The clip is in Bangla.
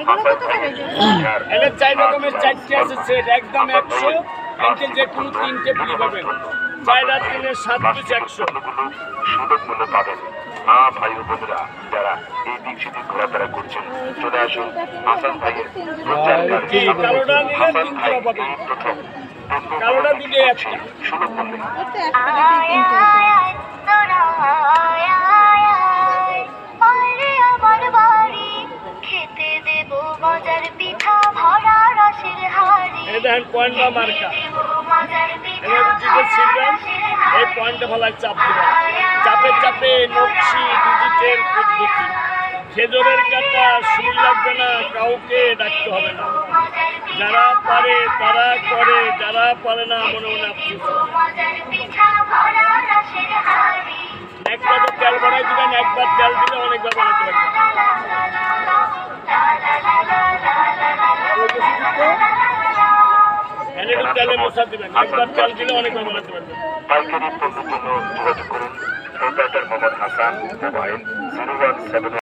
এগুলো কত করে এলে চার রকমের চারটে আছে সেট একদম একশো এতে যে কোনো তিনটে ফ্রি পাবেন চার আর তিনের সাত পিস একশো সুলভ মূল্যে পাবেন ভাই বোনেরা যারা এই দিক সেদিক ঘোরাফেরা করছেন চলে আসুন হাসান ভাইয়ের প্রচার কালোটা হাসান ভাই টাকা পাবেন। এই প্রথম কালোটা দিলে একটা। সুলভ মূল্যে মজার পিঠা ভরা রসের হাড়ি। এই দেখেন পয়েন্ট বা মার্কা। মজার পিঠা এবার এই পয়েন্টে ফেলায় চাপ দেবেন চাপে চাপে নকশি ডিজিটের পদ্ধতি। খেজুরের কাটা লাগবে না কাউকে ডাকতে হবে না। যারা পারে তারা করে যারা পারে না মনে মনে আফসোস। একবার তেল বানাই দিবেন একবার তেল দিলে অনেকবার বানাতে পারবেন। পাইকারি পণ্যের জন্য যোগাযোগ করুন। Proprietor Mohammad Hasan mobile zero one seven